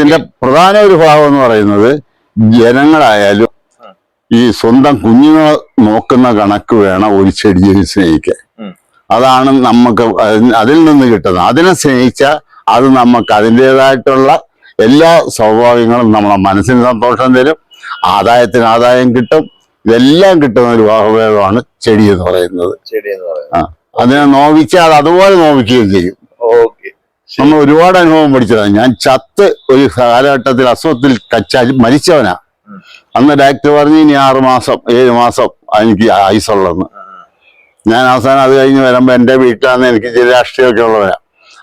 ഇതിന്റെ പ്രധാന ഒരു ഭാഗം എന്ന് പറയുന്നത് ജനങ്ങളായാലും ഈ സ്വന്തം കുഞ്ഞുങ്ങളെ നോക്കുന്ന കണക്ക് വേണം ഒരു ചെടിയെ സ്നേഹിക്കാൻ. അതാണ് നമുക്ക് അതിൽ- നിന്ന് കിട്ടുന്നത്. അതിനെ സ്നേഹിച്ചാൽ അത് നമുക്ക് അതിന്റെതായിട്ടുള്ള എല്ലാ സൗഭാഗ്യങ്ങളും നമ്മളെ മനസ്സിന് സന്തോഷം തരും ആദായത്തിന് ആദായം കിട്ടും ഇതെല്ലാം കിട്ടുന്ന ഒരു വാഹഭേദമാണ് ചെടി എന്ന് പറയുന്നത്. അതിനെ നോവിച്ചാൽ അത് അതുപോലെ നോവിക്കുകയും ചെയ്യും. നമ്മൾ ഒരുപാട് അനുഭവം പഠിച്ചതാണ് ഞാൻ ചത്ത് ഒരു കാലഘട്ടത്തിൽ അസുഖത്തിൽ കച്ച മരിച്ചവനാ. അന്ന് ഡയറക്ടർ പറഞ്ഞു ഇനി ആറ് മാസം ഏഴ് മാസം എനിക്ക് ആയുസുള്ളതെന്ന് ഞാൻ അവസാനം അത് കഴിഞ്ഞ് വരുമ്പോൾ എന്റെ വീട്ടിലാണ് എനിക്ക് ചില രാഷ്ട്രീയമൊക്കെ ഉള്ളവരാ.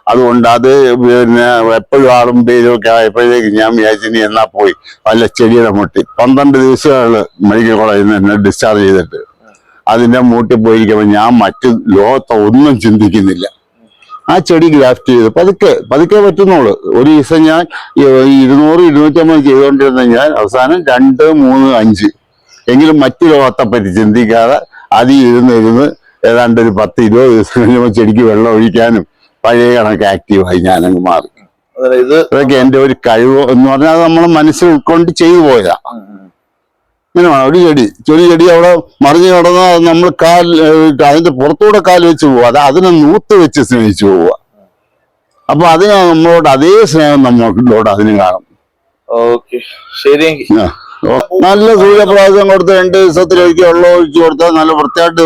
അതുകൊണ്ട് അത് പിന്നെ എപ്പോഴും ആളും പേരും ഒക്കെ ആയപ്പോഴേക്ക് ഞാൻ വിചാരിച്ചു ഇനി എന്നാ പോയി? വല്ല ചെടിയുടെ മുട്ടി പന്ത്രണ്ട് ദിവസമാണ് മെഡിക്കൽ കോളേജിൽ നിന്ന് എന്നെ ഡിസ്ചാർജ് ചെയ്തിട്ട് അതിന്റെ മൂട്ടി പോയിരിക്കുമ്പോൾ ഞാൻ മറ്റു ലോകത്തെ ഒന്നും ചിന്തിക്കുന്നില്ല. ആ ചെടി ഗ്രാഫ്റ്റ് ചെയ്ത്. പതുക്കെ പതുക്കെ പറ്റുന്നുള്ളൂ. ഒരു ദിവസം ഞാൻ ഇരുന്നൂറ് ഇരുന്നൂറ്റമ്പത് ചെയ്തുകൊണ്ടിരുന്ന ഞാൻ അവസാനം രണ്ട് മൂന്ന് അഞ്ച്. എങ്കിലും മറ്റു ലോകത്തെപ്പറ്റി ചിന്തിക്കാതെ അതിൽ ഇരുന്ന് ഇരുന്ന് ഏതാണ്ട് ഒരു പത്ത് ഇരുപത് ദിവസം കഴിയുമ്പോൾ ചെടിക്ക് വെള്ളം ഒഴിക്കാനും പഴയ കണക്ക് ആക്റ്റീവായി ഞാനങ്ങ് മാറി. അതായത് ഇത് അതൊക്കെ എന്റെ ഒരു കഴിവ് എന്ന് പറഞ്ഞാൽ നമ്മൾ മനസ്സിൽ ഉൾക്കൊണ്ട് ചെയ്തു പോയതാ. ഉം, ഉം. ഇങ്ങനെ ഒരു ചെടി. ഒരു ചെടി അവിടെ മറിഞ്ഞു കിടന്നാൽ നമ്മൾ കാൽ അതിന്റെ പുറത്തൂടെ കാൽ വെച്ച് പോവുക. അത് അതിനെ നൂത്ത് വെച്ച് സ്നേഹിച്ചു പോവുക. അപ്പൊ അതിന് നമ്മളോട് അതേ സ്നേഹം നമ്മളോട് അതിന് കാണും. ആ. നല്ല സൂര്യപ്രകാശം കൊടുത്ത് രണ്ട് ദിവസത്തിൽ ഒരിക്കൽ വെള്ളം ഒഴിച്ചു കൊടുത്താൽ നല്ല വൃത്തിയായിട്ട്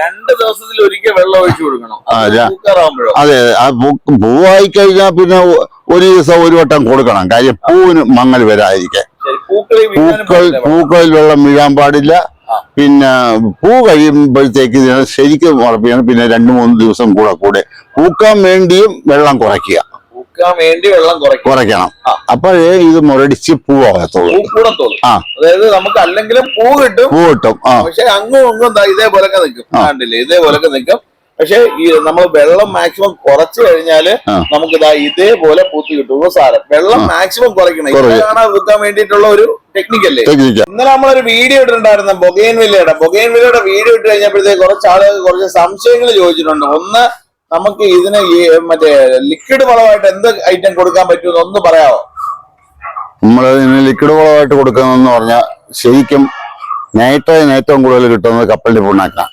രണ്ട് ദിവസത്തിൽ ഒരിക്കൽ വെള്ളം ഒഴിച്ചു കൊടുക്കണം. അതെ പൂവായി കഴിഞ്ഞാൽ പിന്നെ ഒരു ദിവസം ഒരു വട്ടം കൊടുക്കണം. കാര്യം പൂവിന് മങ്ങൽ വരാതിരിക്കാൻ. ശരി പൂക്കൾ. പൂക്കളിൽ വെള്ളം. വീഴാൻ പാടില്ല. പിന്നെ പൂ കഴിയുമ്പോഴത്തേക്ക് ഇതിനെ ശരിക്കും ഉറപ്പിക്കണം പിന്നെ രണ്ടു മൂന്ന് ദിവസം കൂടെ കൂടെ പൂക്കാൻ വേണ്ടിയും വെള്ളം കുറയ്ക്കുക. പൂക്കാൻ വേണ്ടി വെള്ളം കുറയ്ക്കും കുറയ്ക്കണം. അപ്പോഴേ ഇത് മുരടിച്ച് പൂവാകത്തുള്ളൂ. പൂക്കൂടത്തോളൂ ആ. അതായത് നമുക്ക് അല്ലെങ്കിലും പൂ കിട്ടും. പൂ കിട്ടും. പക്ഷെ അങ്ങും ഇങ്ങും ഇതേപോലൊക്കെ നിൽക്കും. ഇതേപോലൊക്കെ നിൽക്കും. പക്ഷെ ഈ നമ്മൾ വെള്ളം മാക്സിമം കുറച്ചു കഴിഞ്ഞാൽ നമുക്ക് ഇതാ ഇതേപോലെ പൂത്ത് കിട്ടുള്ളൂ സാരം വെള്ളം മാക്സിമം കുറയ്ക്കണം. കുറയ്ക്കും. ഇതാണ് വെക്കാൻ വേണ്ടിയിട്ടുള്ള ഒരു ടെക്നിക്കല്ലേ ടെക്നിക്ക ഇന്നലെ നമ്മളൊരു വീഡിയോ ഇട്ടിട്ടുണ്ടായിരുന്നു ബൊഗൈൻ വില്ലയുടെ. ബൊഗൈൻ വില്ലയുടെ വീഡിയോ ഇട്ട് കഴിഞ്ഞപ്പോഴത്തേക്ക് കുറച്ച് ആളുകൾ കുറച്ച് സംശയങ്ങൾ ചോദിച്ചിട്ടുണ്ട്. ഒന്ന് നമുക്ക് ഇതിന് ഈ മറ്റേ ലിക്വിഡ് വളമായിട്ട് എന്ത് ഐറ്റം കൊടുക്കാൻ പറ്റുമെന്ന് ഒന്ന് പറയാമോ നമ്മൾ ഇതിന് ലിക്വിഡ് വളമായിട്ട് കൊടുക്കുന്നതെന്ന് പറഞ്ഞാൽ ശരിക്കും നൈട്രജൻ ഏറ്റവും കൂടുതൽ കിട്ടുന്നത് കപ്പലിന്റെ പുണ്ണാക്കാണ്.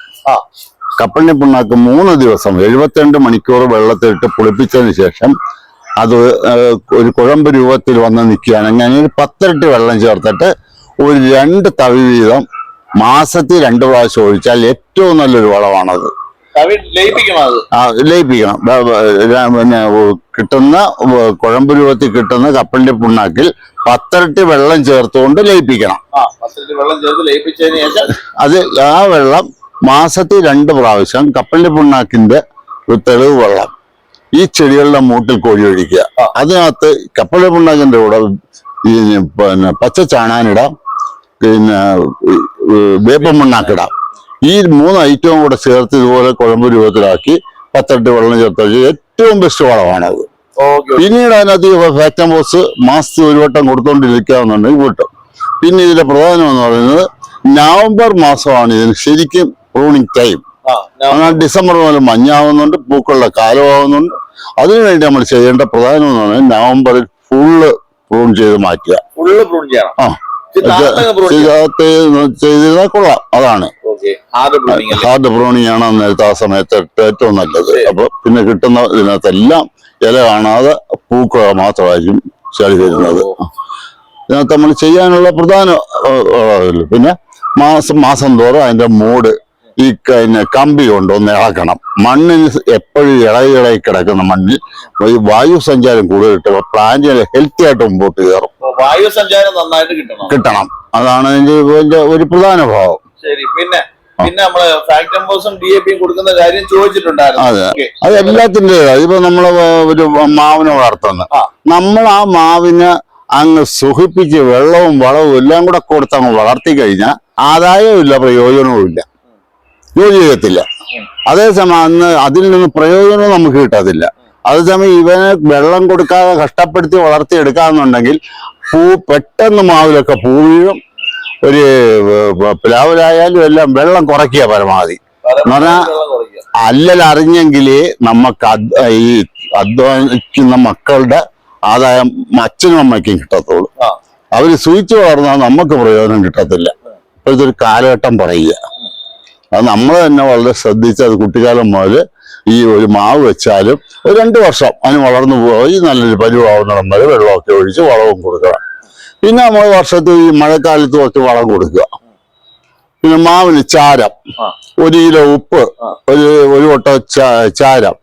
ആ പിണ്ണാക്ക് മൂന്ന് ദിവസം എഴുപത്തിരണ്ട് മണിക്കൂർ വെള്ളത്തിലിട്ട് പുളിപ്പിച്ചതിന് ശേഷം അത് ഒരു കുഴമ്പ് രൂപത്തിൽ വന്ന് നിൽക്കുകയാണെങ്കിൽ അങ്ങനെ ഒരു പത്തിരട്ടി വെള്ളം ചേർത്തിട്ട് ഒരു രണ്ട് തവി വീതം മാസത്തിൽ രണ്ട് പ്രാവശ്യം ഒഴിച്ചാൽ ഏറ്റവും നല്ലൊരു വളമാണത്. ലയിപ്പിക്കണം ആ, പിന്നെ കിട്ടുന്ന കുഴമ്പ് രൂപത്തിൽ കിട്ടുന്ന കപ്പലിന്റെ പുണ്ണാക്കിൽ പത്തിരട്ടി വെള്ളം ചേർത്തുകൊണ്ട് ലയിപ്പിക്കണം. അത് ആ വെള്ളം മാസത്തിൽ രണ്ട് പ്രാവശ്യം കപ്പലിന്റെ പുണ്ണാക്കിന്റെ ഒരു തെളിവ് വെള്ളം ഈ ചെടികളുടെ മൂട്ടിൽ കോഴി ഒഴിക്കുക. അതിനകത്ത് കപ്പലിന്റെ പുണ്ണാക്കിന്റെ കൂടെ ഈ പിന്നെ പച്ച ചാണാനിടാം പിന്നെ വേപ്പം മണ്ണാക്കിടാം. ഈ മൂന്ന് ഐറ്റവും കൂടെ ചേർത്ത് ഇതുപോലെ കുഴമ്പ് രൂപത്തിലാക്കി പത്തെട്ട് വെള്ളം ചേർത്ത് ഏറ്റവും ബെസ്റ്റ് വളമാണത്. പിന്നീട് അതിനകത്ത് ഫാക്ടംബോസ് മാസത്തിൽ ഒരു വട്ടം കൊടുത്തോണ്ടിരിക്കാവുന്നുണ്ടെങ്കിൽ കിട്ടും പിന്നെ ഇതിന്റെ പ്രധാനം എന്ന് പറയുന്നത് നവംബർ മാസമാണ് ഇതിന് ശരിക്കും പ്രൂണിങ് ടൈം. അങ്ങനെ ഡിസംബർ മുതൽ മഞ്ഞാവുന്നുണ്ട് പൂക്കളുടെ കാലമാവുന്നുണ്ട്. അതിനുവേണ്ടി നമ്മൾ ചെയ്യേണ്ട പ്രധാനം എന്ന് പറഞ്ഞാൽ നവംബറിൽ ഫുള്ള് പ്രൂൺ ചെയ്ത് മാറ്റുക. ഫുള്ള് പ്രൂൺ ചെയ്യണം. ആ ചെയ്തിരുന്നാൽ കൊള്ളാം. അതാണ്. ഹാർഡ് പ്രൂണിങ് ആണ് നേരത്തെ ആ സമയത്ത് ഏറ്റവും നല്ലത്. അപ്പൊ പിന്നെ കിട്ടുന്ന ഇതിനകത്തെല്ലാം ഇല കാണാതെ പൂക്കൾ മാത്രമായിരിക്കും ചെടി തരുന്നത് ഇതിനകത്ത് നമ്മൾ ചെയ്യാനുള്ള പ്രധാന പിന്നെ മാസം മാസം തോറും അതിന്റെ മൂട് ഈ പിന്നെ കമ്പി കൊണ്ട് ഒന്ന് ഇളക്കണം. മണ്ണിന് എപ്പോഴും ഇളകി ഇളകി കിടക്കുന്ന മണ്ണിൽ ഈ വായു സഞ്ചാരം കൂടുതലിട്ട് പ്ലാന്റിന് ഹെൽത്തി ആയിട്ട് മുമ്പോട്ട് കയറും. വായു സഞ്ചാരം നന്നായിട്ട് കിട്ടണം. കിട്ടണം. അതാണ് ഇതിന്റെ ഒരു പ്രധാന ഭാവം. ശരി പിന്നെ പിന്നെ നമ്മൾ ഫാക്ടംബോസും ഡി എ പിയും കൊടുക്കുന്ന കാര്യം ചോദിച്ചിട്ടുണ്ടായിരുന്നു. അതെ. അത് എല്ലാത്തിന്റെ ഇപ്പൊ നമ്മൾ ഒരു മാവിനെ വളർത്തുന്നത് നമ്മൾ ആ മാവിനെ അങ്ങ് സുഖിപ്പിച്ച് വെള്ളവും വളവും എല്ലാം കൂടെ കൊടുത്ത് അങ്ങ് വളർത്തി കഴിഞ്ഞാൽ ആദായവും ഇല്ല പ്രയോജനവും ഇല്ല ജോലി ചെയ്യത്തില്ല. അതേസമയം അന്ന് അതിൽ നിന്ന് പ്രയോജനവും നമുക്ക് കിട്ടത്തില്ല. അതേസമയം ഇവനെ വെള്ളം കൊടുക്കാതെ കഷ്ടപ്പെടുത്തി വളർത്തിയെടുക്കാന്നുണ്ടെങ്കിൽ പൂ പെട്ടെന്ന് മാവിലൊക്കെ പൂ വീഴും. ഒരു പ്ലാവിലായാലും എല്ലാം വെള്ളം കുറയ്ക്കുക പരമാവധി. എന്ന് പറഞ്ഞാൽ അല്ലൽ നമുക്ക് ഈ അധ്വാനിക്കുന്ന മക്കളുടെ ആദായം അച്ഛനും അമ്മയ്ക്കും കിട്ടത്തുള്ളൂ. അവർ സൂചിച്ചു വളർന്നാൽ നമുക്ക് പ്രയോജനം കിട്ടത്തില്ല. ഇപ്പോഴത്തെ ഒരു കാലഘട്ടം പറയുക. അത് നമ്മൾ തന്നെ വളരെ ശ്രദ്ധിച്ച് അത് കുട്ടിക്കാലം മുതൽ ഈ ഒരു മാവ് വെച്ചാലും ഒരു രണ്ട് വർഷം അതിന് വളർന്നു പോയി നല്ലൊരു പരുവാവുന്നിടം വരെ വെള്ളമൊക്കെ ഒഴിച്ച് വളവും കൊടുക്കുക പിന്നെ നമ്മൾ വർഷത്തിൽ ഈ മഴക്കാലത്ത് ഒക്കെ വളം കൊടുക്കുക. പിന്നെ മാവിന് ചാരം ഒരു കിലോ ഉപ്പ് ഒരു ഒരു വട്ട ചാരം.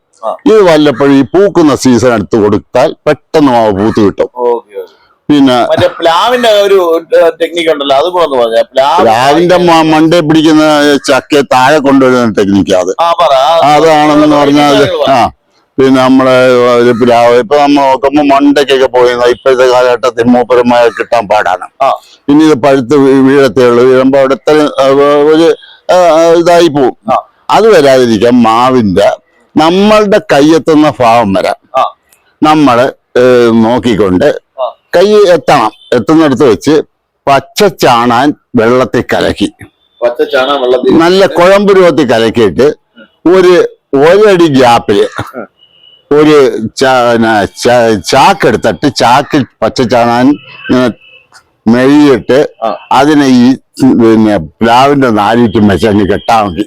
ഇത് വല്ലപ്പോഴും ഈ പൂക്കുന്ന സീസൺ എടുത്ത് കൊടുത്താൽ പെട്ടെന്ന് മാവ് പൂത്ത് കിട്ടും. പിന്നെ മറ്റേ പ്ലാവിന്റെ ഒരു ടെക്നിക്ക് ഉണ്ടല്ലോ അത് പോലെ പറഞ്ഞ? പ്ലാവ് രാവിന്റെ മണ്ടേ പിടിക്കുന്ന ചക്ക താഴെ കൊണ്ടുവരുന്ന ടെക്നിക്ക് അത്. അതാണെന്ന് പറഞ്ഞാൽ ആ. പിന്നെ നമ്മളെ ഒരു പ്ലാവ് ഇപ്പൊ നമ്മൾ നോക്കുമ്പോ മണ്ടയ്ക്കൊക്കെ പോയി ഇപ്പോഴത്തെ കാലഘട്ടത്തിൽ മൂപ്പരമായ കിട്ടാൻ പാടാണ്. പിന്നെ ഇത് പഴുത്ത് വീഴത്തേ ഉള്ളൂ വീഴുമ്പോ അവിടുത്തെ ഒരു ഇതായി പോവും. അത് വരാതിരിക്കാൻ മാവിന്റെ നമ്മളുടെ കയ്യെത്തുന്ന ഭാവം വരാം. നമ്മൾ നോക്കിക്കൊണ്ട് കൈ എത്തണം. എത്തുന്നിടത്ത് വെച്ച് പച്ച ചാണാൻ വെള്ളത്തിൽ കലക്കി. പച്ച ചാണാൻ വെള്ളത്തിൽ നല്ല കുഴമ്പ് രൂപത്തിൽ കലക്കിയിട്ട് ഒരു ഒരടി ഗ്യാപ്പിൽ ഒരു ചാക്കെടുത്തിട്ട് ചാക്കിൽ പച്ച ചാണാൻ മെഴിയിട്ട്. അതിനെ ഈ പിന്നെ പ്ലാവിന്റെ നാലിറ്റും വെച്ച് അങ്ങ് കെട്ടാൻ മതി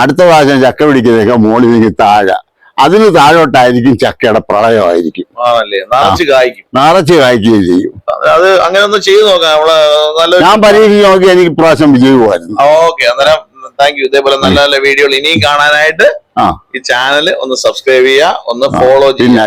അടുത്ത പ്രാവശ്യം ചക്ക പിടിക്കുന്നതൊക്കെ മോളിൽ നിന്ന് താഴെ. അതിന് താഴോട്ടായിരിക്കും ചക്കയുടെ പ്രളയമായിരിക്കും. ആണല്ലേ? നിറച്ച് കായ്ക്കും. നിറച്ച് കായ്ക്കുകയും ചെയ്യും. അത് അങ്ങനെ ഒന്ന് ചെയ്തു നോക്കാം. നമ്മൾ നല്ല ഞാൻ പരീക്ഷിച്ച് നോക്കി എനിക്ക് പ്രാവശ്യം വിജയമായിരുന്നു ഓക്കെ. അന്നേരം താങ്ക് യു ഇതേപോലെ നല്ല നല്ല വീഡിയോകൾ ഇനിയും കാണാനായിട്ട് ഈ ചാനൽ ഒന്ന് സബ്സ്ക്രൈബ് ചെയ്യുക ഒന്ന് ഫോളോ ചെയ്യുക.